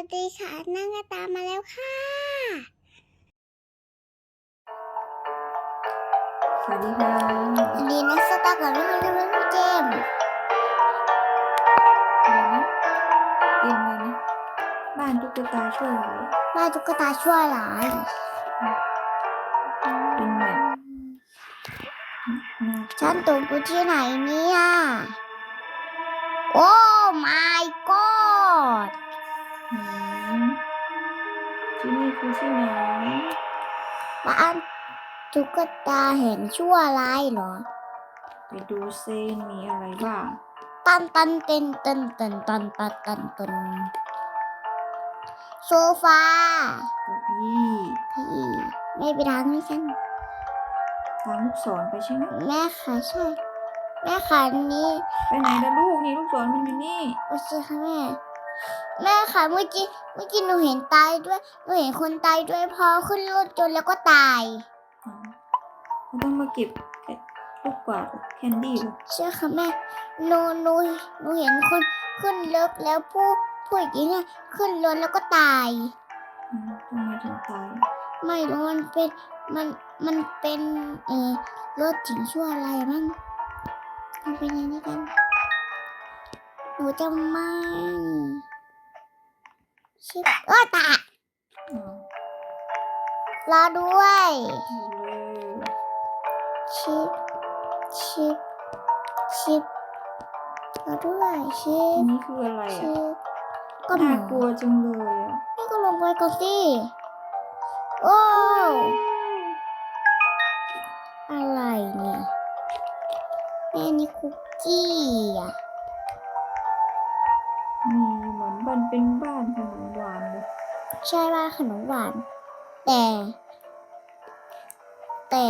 วัสดีค่ะนั่งกระตามมาแล้วค่ะ สวัสดีค่ะวันนี้นักสตาร์กับพี่คนที่เป็นพี่เจมส์อะไรนะเกมอะไรนะบ้านตุ๊กตาช่วยอะไรว่าตุ๊กตาช่วยหลายเป็นแบบน่าฉันตกอยู่ที่ไหนเนี่ย โอ้ my god อืม ที่นี่คือที่ไหนบ้านตุ๊กตาเห็นชั่วร้ายเหรอ ไปดูเซนมีอะไรบ้าง ตันตันเต็นตันตันตันตันตันตันโซฟาเก้าอี้พี่ไม่ไปทางนี้ฉันทางลูกศรไปใช่ไหมแม่ค่ะใช่ แม่ค่ะนี้ไปไหนล่ะลูกนี่ลูกศรมันอยู่นี่ โอเคค่ะแม่ แม่ค่ะเมื่อกี้เมื่อกี้หนูเห็นตายด้วยหนูเห็นคนตายด้วยพอขึ้นรถจนต์แล้วก็ตาย อ๋อเราต้องมาเก็บลูกกวาดแคนดี้เหรอใช่ค่ะแม่หนูหนูหนูเห็นคนขึ้นรถแล้วผู้ผู้หญิงอะขึ้นรถแล้วก็ตาย อืมทำไมถึงตายไม่รู้มันเป็นมันมันเป็นเออรถถึงชั่วอะไรมั้งมันเป็นยังไงกันหนูจะไม่ ชิบเออตายอ๋อรอด้วยเอาเลยชิปชิปชิปรอด้วยชิอัปนนี้คืออะไรชิอะปก็หนูน่ากลัวจังเลยอะนี่ก็ลงไปก่อนสิโอ้อะไรเนี่ยแม่นี่คุกกี้อะ มีเหมือนบ้านเป็นบ้านขนมหวานเลย ใช่ว่าขนมหวาน แต่ แต่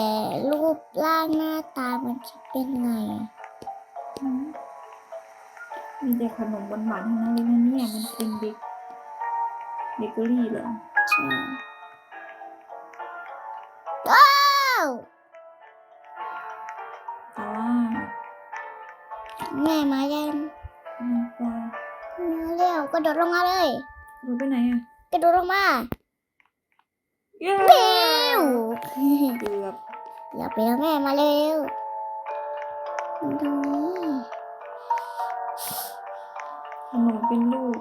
รูปร่างหน้าตามันจะเป็นไงอะอืมมีแต่ขนมหวานๆทั้งนั้นเลยนะเนี่ยมันเป็นเบเบเกอรี่เหรอใช่ว้าวอ่าแม่มายังน้ำปลามาเร็วกระโดดลงมาเลยเราไปไหนอะ กระโดดลงมาเย้เร็วเกือบอย่าไปแล้วแม่มาเร็วมาตรงนี้ขนมเป็นลูก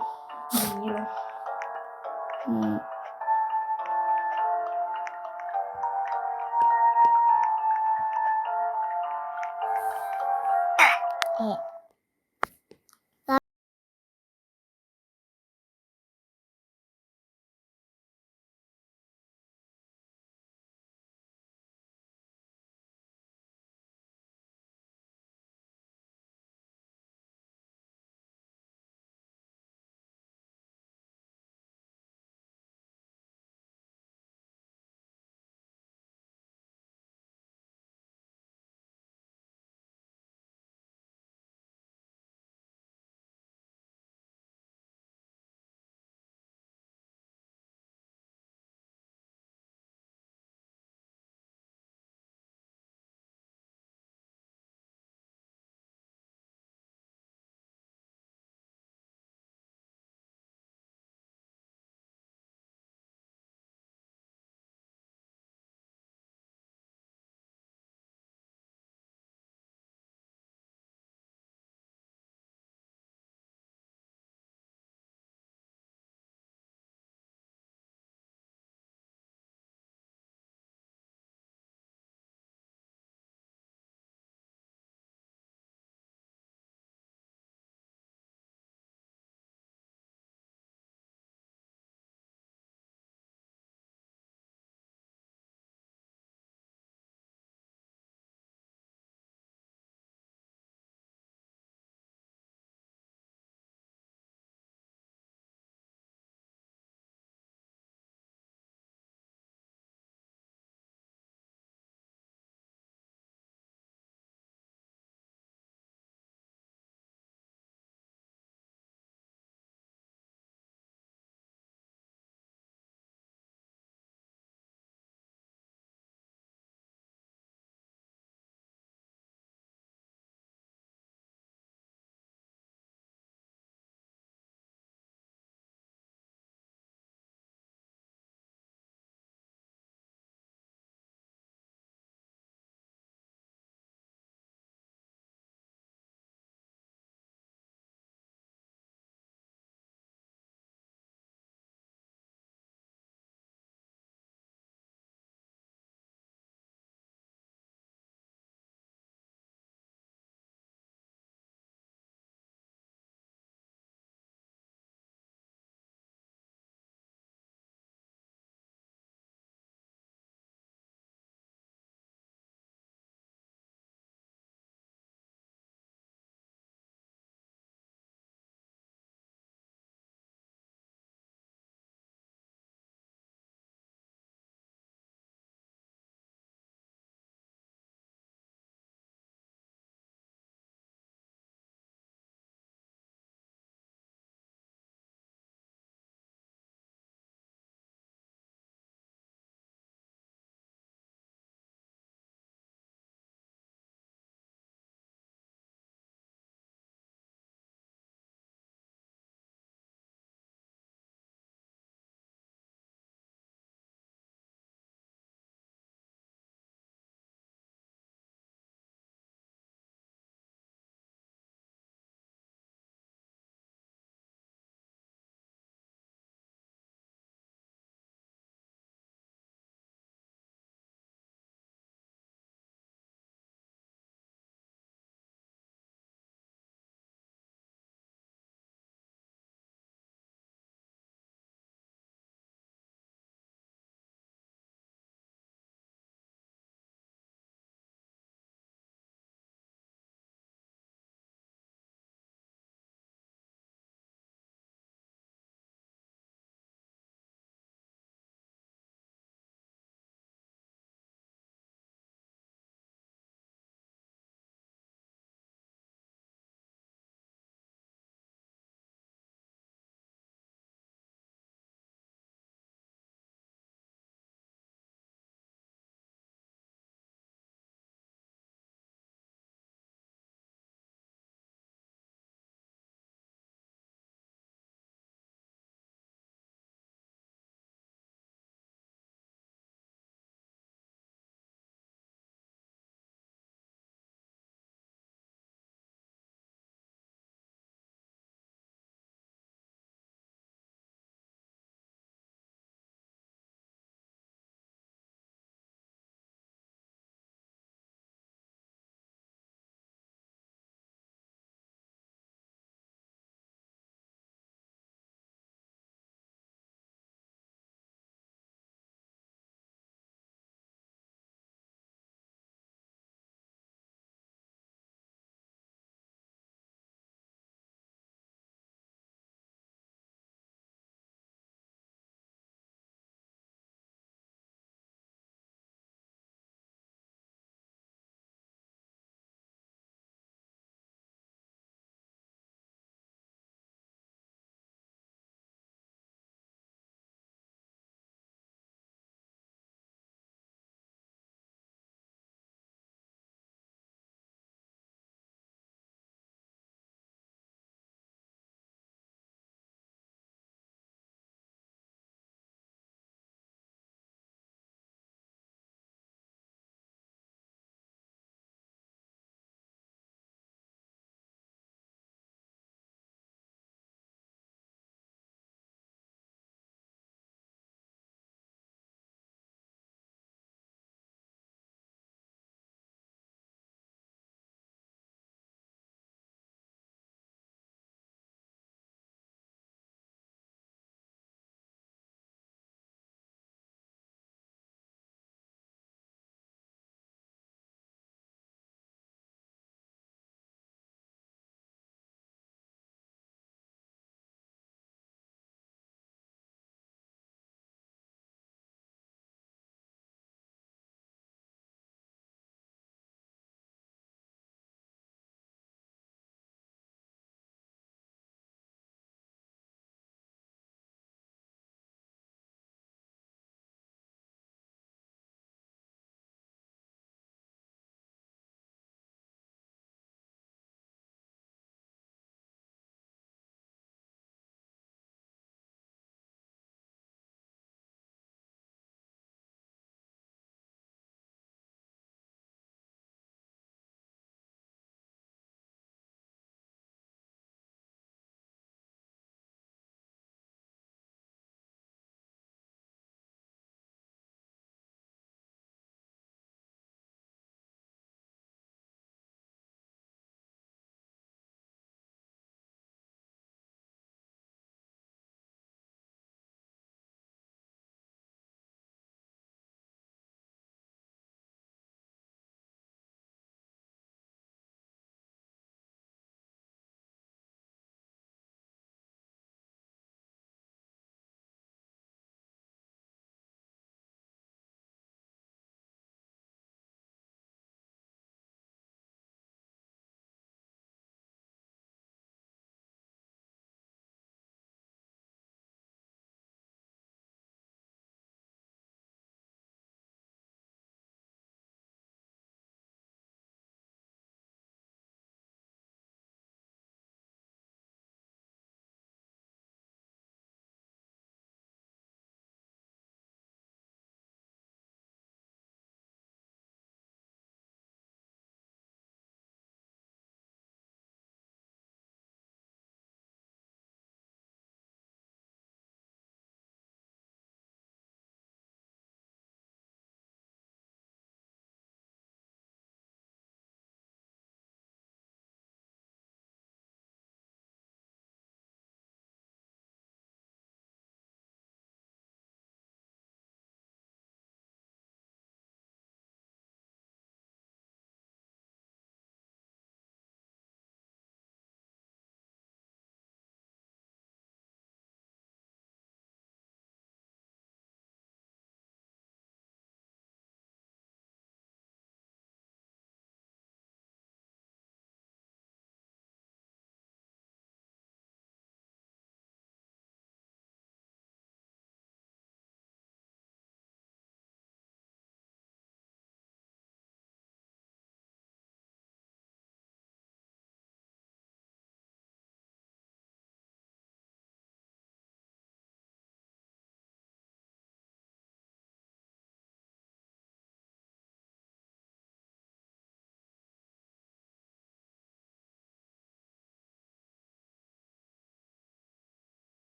อย่างนี้เหรออื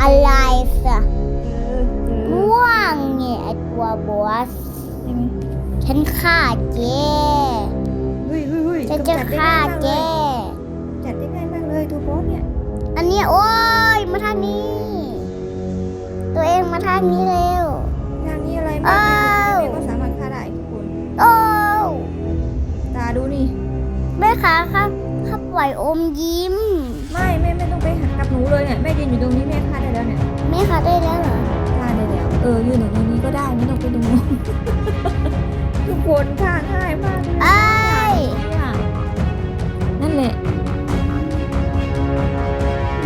ออะไรสะเจอเจอม่วงไงไอตัวบอสใช่ไหมฉันฆ่าแกเฮ้ยเฮ้ยเฮ้ยฉันจะกำจัดได้ฆ่าง่ายมากแกเลยจัดได้ง่ายมากเลยตัวบอสเนี่ย อันนี้โอ้ยมาทางนี้ ตัวเองมาทางนี้เร็วทางนี้อะไรอ้มากาวแม่ก็สามารถฆ่าได้ทุกคนโอ้ตาดูนี่แม่ขาครับข้าปล่อยอมยิ้ม ไม่แม่ไม่ต้องไปหากับ หนูเลยเนี่ยแม่ยืนอยู่ตรงนี้แม่ฆ่าได้แล้วเนี่ยแม่ขาได้แล้วเหรอฆ่าได้แล้ว เออยืนอยู่ตรงนี้ก็ได้ไม่ต้องไปตรงนู้นทุกคนฆ่าง่ายมากเลยไอ้ยเนี่ยนั่นแหละ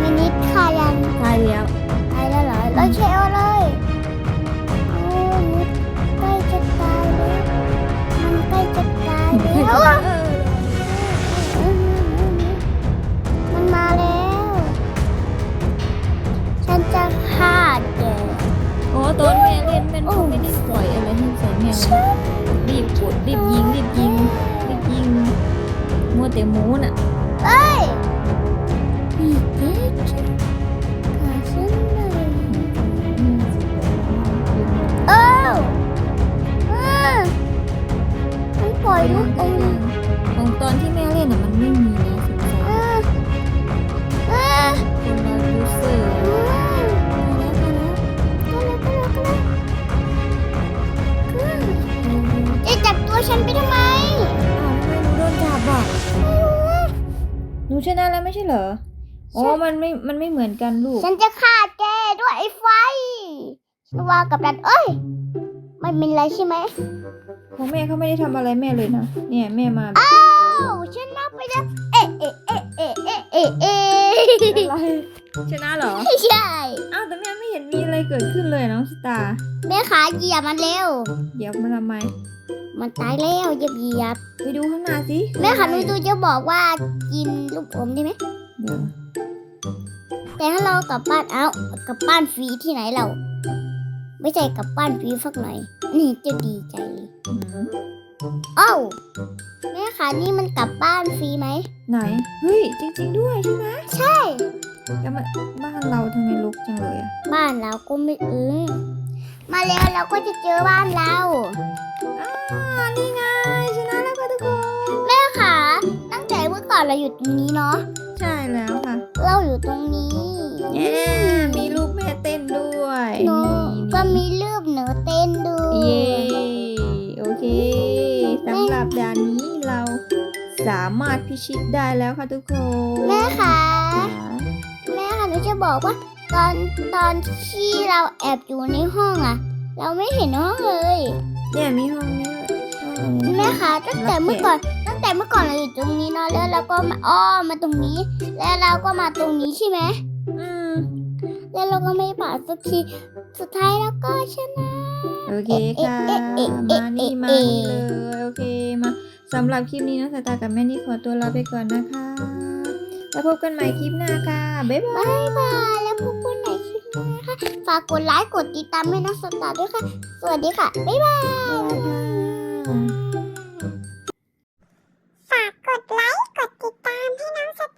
มินิคายังตายแล้วตายแล้วเหรอเราเชลเลยโอ้มิดใกล้จะตายแล้วมันใกล้จะตายแล้ว เล่นแม่ก็ไม่ได้ปล่อยอะไรให้ใส่แม่เลยรีบกดรีบยิงรีบยิงรีบยิงมัวแต่หมูน่ะ เหมือนกันลูก ฉันจะฆ่าแกด้วยไอ้ไฟฉันว่ากับดันเอ้ย ไม่เป็นไรใช่ไหมของแม่เขาไม่ได้ทำอะไรแม่เลยนะ เนี่ยแม่มาแบบอ้าวชนะไปแล้ว เอ๊ะเอ๊ะเอ๊ะเอ๊ะเอ๊ะเอ๊ะเอ๊ะอะไรชนะเหรอไม่ใช่ อ้าวแต่แม่ไม่เห็นมีอะไรเกิดขึ้นเลยน้องสตาร์แม่ขาเหยียบมันเร็ว เดี๋ยวมาทำไม มันตายแล้วเหยียบเหยียบไปดูข้างหน้าสิแม่ขาหนูตูจะบอกว่ากินลูกอมได้ไหมเดี๋ยว แต่ถ้าเรากลับบ้านเอ้ากลับบ้านฟรีที่ไหนเรา ไม่ใช่กลับบ้านฟรีสักหน่อยนี่จะดีใจเลยอืมเอ้าแม่ขานี่มันกลับบ้านฟรีไหมไหนเฮ้ยจริง ๆ ด้วยใช่ไหมใช่แล้วมันบ้านเราทำไมรกจังเลยอะบ้านเราก็ไม่อึ้งมาแล้วเราก็จะเจอบ้านเราอ่านี่ไงชนะแล้วค่ะทุกคนแม่ขาตั้งแต่เมื่อก่อนเราอยู่ตรงนี้เนาะใช่แล้วค่ะ เราอยู่ตรงนี้ เย้มีรูปแม่เต้นด้วยหนูนี่ก็มีรูปหนูเต้นด้วเย้ยโอเคสำหรับด่านนี้เราสามารถพิชิตได้แล้วค่ะทุกคน แม่คะจ๋าแม่ค่ะหนูจะบอกว่า ตอนตอนที่เราแอบอยู่ในห้องอะเราไม่เห็นห้องเลยเนี่ยมีห้องนี้ห้องนี้แม่คะตั้งแต่เมื่อก่อนตั้งแต่เมื่อก่อนเราอยู่ตรงนี้เนาะแล้วเราก็มาอ้อมมาตรงนี้ แล้วเราก็มาตรงนี้ใช่ไหมอืม แล้วเราก็ไม่บาดสักทีสุดท้ายเราก็ชนะ โอเคค่ะ มานี่มาเลยโอเคมาสำหรับคลิปนี้น้องสายตากับแม่นี่ขอตัวลาไปก่อนนะคะ แล้วพบกันใหม่คลิปหน้าค่ะ บ๊ายบายบ๊ายบายแล้วพบกันใหม่คลิปหน้าค่ะฝากกดไลค์กดติดตามให้น้องสายตาด้วยค่ะ สวัสดีค่ะ บ๊ายบายฝากกดไลค์กดติดตามให้น้องสาย